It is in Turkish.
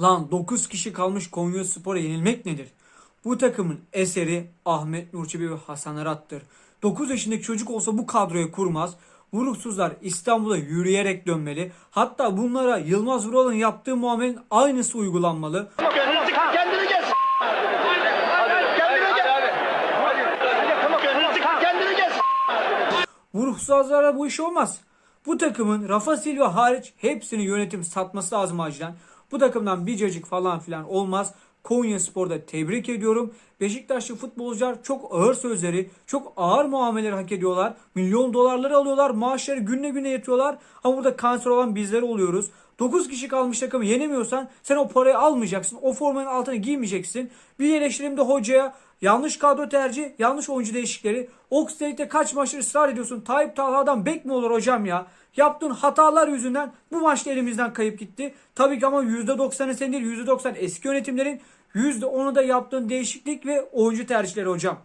Lan 9 kişi kalmış Konya Spor'a yenilmek nedir? Bu takımın eseri Ahmet Nurçebi ve Hasan Arat'tır. 9 yaşındaki çocuk olsa bu kadroyu kurmaz. Bu ruhsuzlar İstanbul'a yürüyerek dönmeli. Hatta bunlara Yılmaz Vural'ın yaptığı muamelenin aynısı uygulanmalı. Kendini gel. Ruhsuzlarla bu iş olmaz. Bu takımın Rafa Silva hariç hepsini yönetim satması lazım acilen. Bu takımdan bir cacık falan filan olmaz. Konya Spor'da tebrik ediyorum. Beşiktaşlı futbolcular çok ağır sözleri, çok ağır muameleleri hak ediyorlar. Milyon dolarları alıyorlar, maaşları günle güne yatıyorlar. Ama burada kanser olan bizler oluyoruz. 9 kişi kalmış takımı yenemiyorsan sen o parayı almayacaksın. O formanın altına giymeyeceksin. Bir eleştirim de hocaya yanlış kadro tercih, yanlış oyuncu değişikleri. Oxlade'de kaç maçtır ısrar ediyorsun. Tayyip Talha'dan bek mi olur hocam ya? Yaptığın hatalar yüzünden bu maçta elimizden kayıp gitti. Tabii ki ama %90'ı senin değil %90 eski yönetimlerin %10'u da yaptığın değişiklik ve oyuncu tercihleri hocam.